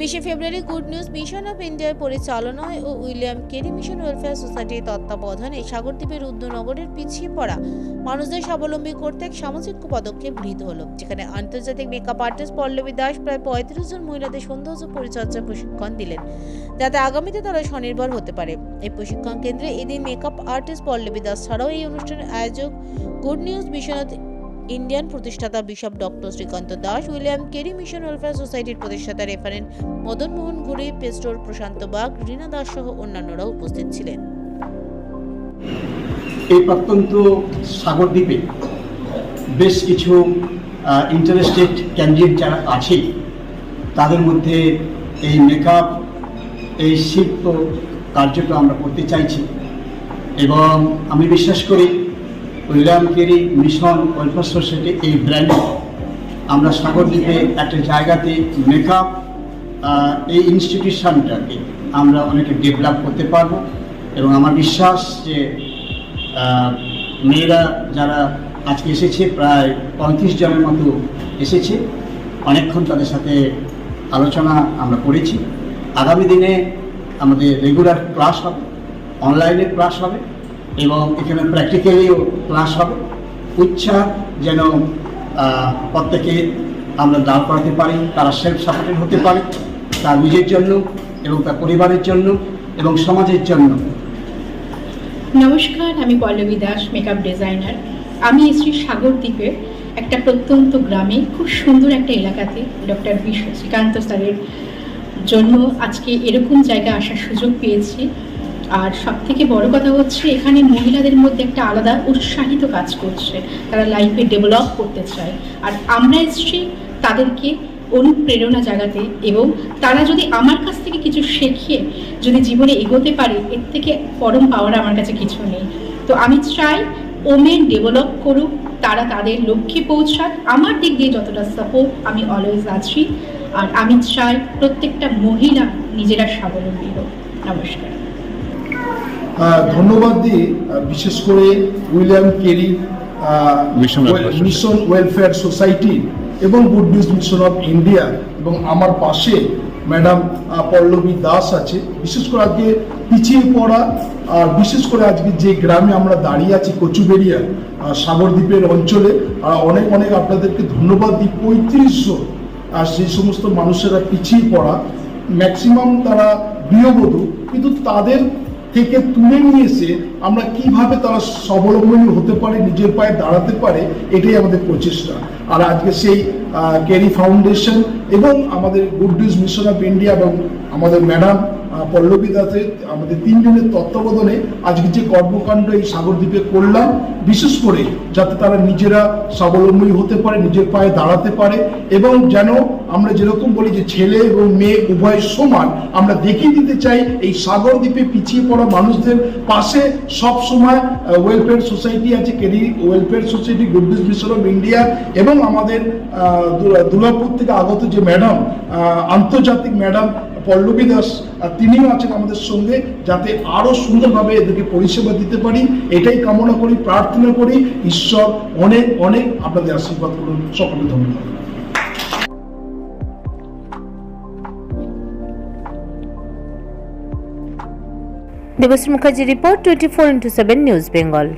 বিশে February good news mission of ইন্ডিয়ার পরিচালনায় ও উইলিয়াম কেরি মিশন ওয়েলফেয়ার সোসাইটির তত্ত্বাবধানে সাগরদ্বীপের রুদ্রনগরের পিছিয়ে পড়া মানুষদের স্বাবলম্বী করতে এক সামাজিক পদক্ষেপ গৃহীত হলো। যেখানে আন্তর্জাতিক মেকআপ আর্টিস্ট পল্লবী দাস প্রায় পঁয়ত্রিশ জন মহিলাদের সৌন্দর্য পরিচর্যা প্রশিক্ষণ দিলেন, যাতে আগামীতে তারা স্বনির্ভর হতে পারে। এই প্রশিক্ষণ কেন্দ্রে এদিন মেকআপ আর্টিস্ট পল্লবী দাস ছাড়াও এই অনুষ্ঠানের আয়োজক গুড নিউজ অফ ইন্ডিয়ান প্রতিষ্ঠাতা bishop doctor Srikanta Das, William Carey, mission welfare সোসাইটির প্রতিষ্ঠাতা রেফারেন্ট মদন মোহন ঘুরি, পেস্টোর প্রশান্ত বাগ, রীনা দাস সহ অন্যান্যরা উপস্থিত ছিলেন। এই প্রত্যন্ত সাগরদ্বীপে বেশ কিছু ইন্টারেস্টেড ক্যান্ডিডেট যারা আছে, তাদের মধ্যে এই মেকআপ এই শিল্প কার্যক্রম আমরা করতে চাইছি এবং আমি বিশ্বাস করি William Carey mission welfare society এই ব্র্যান্ড আমরা সাগরদ্বীপে একটা জায়গাতে মেকআপ এই ইনস্টিটিউশনটাকে আমরা অনেকে ডেভেলপ করতে পারব এবং আমার বিশ্বাস যে মেয়েরা যারা আজকে এসেছে প্রায় পঁয়ত্রিশ জনের মতো এসেছে। অনেকক্ষণ তাদের সাথে আলোচনা আমরা করেছি। আগামী দিনে আমাদের রেগুলার ক্লাস হবে অনলাইনে ক্লাস হবে এবং এখানে প্র্যাকটিক্যালিও ক্লাস হবে। উচ্ছা যেন প্রত্যেকে আমরা দাঁড় করাতে পারি, তারা সেলফ সাপোর্টেড হতে পারে, তার নিজের জন্য এবং তার পরিবারের জন্য এবং সমাজের জন্য। নমস্কার, আমি পল্লবী দাস মেকআপ ডিজাইনার আমি এসেছি সাগরদ্বীপের একটা প্রত্যন্ত গ্রামে, খুব সুন্দর একটা এলাকাতে, ডক্টর বিশ্ব শ্রীকান্ত স্যারের জন্য আজকে এরকম জায়গায় আসার সুযোগ পেয়েছি। আর সব থেকে বড় কথা হচ্ছে, এখানে মহিলাদের মধ্যে একটা আলাদা উৎসাহিত কাজ করছে। তারা লাইফে ডেভেলপ করতে চায়। আর আমরা এসেছি তাদেরকে অনুপ্রেরণা জাগাতে এবং তারা যদি আমার কাছ থেকে কিছু শেখে, যদি জীবনে এগোতে পারে, এর থেকে পরম পাওয়ার আমার কাছে কিছু নেই। তো আমি চাই ওমেন ডেভেলপ করুক, তারা তাদের লক্ষ্যে পৌঁছাক। আমার দিক দিয়ে যতটা সাপোর্ট আমি অলওয়েজ আছি। আর আমি চাই প্রত্যেকটা মহিলা নিজেরা স্বাবলম্বী হোক। নমস্কার। ধন্যবাদ আহ, বিশেষ করে William Carey mission welfare society এবং good news mission of India এবং আমার পাশে ম্যাডাম পল্লবী দাস আছে। বিশেষ করে আজকে পিছিয়ে পড়া আর বিশেষ করে আজকে যে গ্রামে আমরা দাঁড়িয়ে আছি কচুবেরিয়া সাগরদ্বীপের অঞ্চলে আর অনেক অনেক আপনাদেরকে ধন্যবাদ দিই। পঁয়ত্রিশশো আর সেই সমস্ত মানুষেরা পিছিয়ে পড়া। ম্যাক্সিমাম তারা গৃহবধূ কিন্তু তাদের থেকে তুলে নিয়েছে, আমরা কীভাবে তারা স্বাবলম্বী হতে পারে, নিজের পায়ে দাঁড়াতে পারে, এটাই আমাদের প্রচেষ্টা। আর আজকে সেই কেরি ফাউন্ডেশন এবং আমাদের good news mission of India এবং আমাদের ম্যাডাম পল্লবী দাসের আমাদের তিনজনের তত্ত্বাবধানে আজকে যে কর্মকাণ্ড এই সাগরদ্বীপে করলাম, বিশেষ করে যাতে তারা নিজেরা স্বাবলম্বী হতে পারে, নিজের পায়ে দাঁড়াতে পারে এবং যেন আমরা যেরকম বলি যে ছেলে এবং মেয়ে উভয় সমান, আমরা দেখিয়ে দিতে চাই এই সাগরদ্বীপে পিছিয়ে পড়া মানুষদের পাশে সব সময় ওয়েলফেয়ার সোসাইটি আছে, KD welfare society goodness mission of India এবং আমাদের দুর্গাপুর থেকে আগত যে ম্যাডাম আন্তর্জাতিক ম্যাডাম পল্লবী দাস তিনিও আছেন আমাদের সঙ্গে যাতে আরও সুন্দরভাবে এদেরকে পরিষেবা দিতে পারি। এটাই কামনা করি, প্রার্থনা করি। ঈশ্বর অনেক অনেক আপনাদের আশীর্বাদ করুন। সকলে ধন্যবাদ। Debashree Mukherjee report, twenty four into seven news Bengal.